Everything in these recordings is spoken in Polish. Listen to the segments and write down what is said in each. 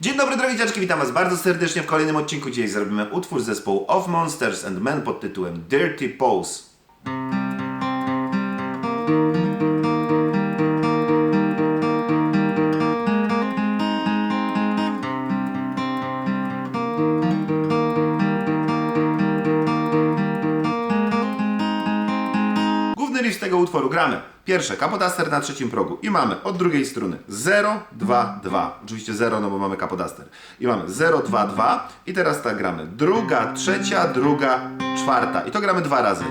Dzień dobry drogie dziaczki, witam was bardzo serdecznie w kolejnym odcinku. Dzisiaj zrobimy utwór zespołu Of Monsters and Men pod tytułem Dirty Pose. Z tego utworu gramy. Pierwsze, kapodaster na trzecim progu i mamy od drugiej strony 0, 2, 2. Oczywiście 0, no bo mamy kapodaster. I mamy 0, 2, 2 i teraz tak gramy. Druga, trzecia, druga, czwarta. I to gramy dwa razy.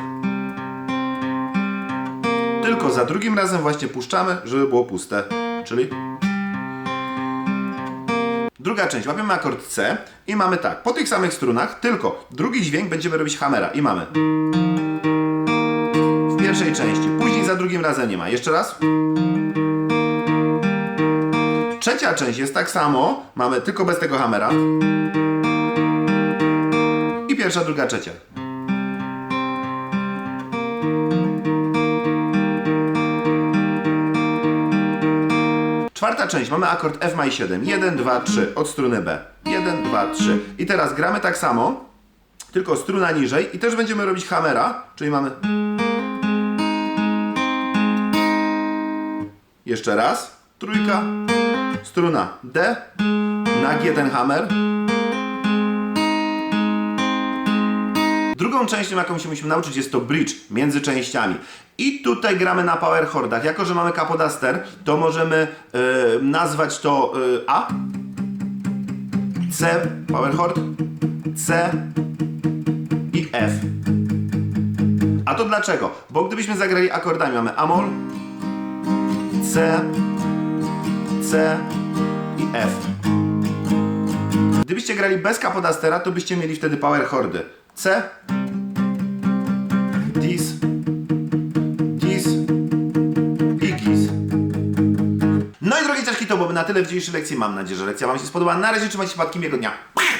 Tylko za drugim razem właśnie puszczamy, żeby było puste. Czyli Druga część, łapiemy akord C i mamy tak, po tych samych strunach, tylko drugi dźwięk będziemy robić hamera i mamy drugim razem nie ma. Jeszcze raz. Trzecia część jest tak samo, mamy tylko bez tego hamera. I pierwsza, druga, trzecia. Czwarta część, mamy akord F maj 7. 1, 2, 3 od struny B. 1, 2, 3. I teraz gramy tak samo, tylko struna niżej i też będziemy robić hamera, czyli mamy... Jeszcze raz, trójka, struna D, na G ten hammer. Drugą częścią, jaką się musimy nauczyć, jest to bridge między częściami. I tutaj gramy na power chordach. Jako, że mamy kapodaster, to możemy e, nazwać to e, A, C, power chord, C i F. A to dlaczego? Bo gdybyśmy zagrali akordami, mamy Amol, C, C i F. Gdybyście grali bez kapodastera, to byście mieli wtedy power chordy. C, dis, dis i gis. No i drogie ciaszki, to byłoby na tyle w dzisiejszej lekcji. Mam nadzieję, że lekcja Wam się spodobała. Na razie trzymajcie się, jego dnia.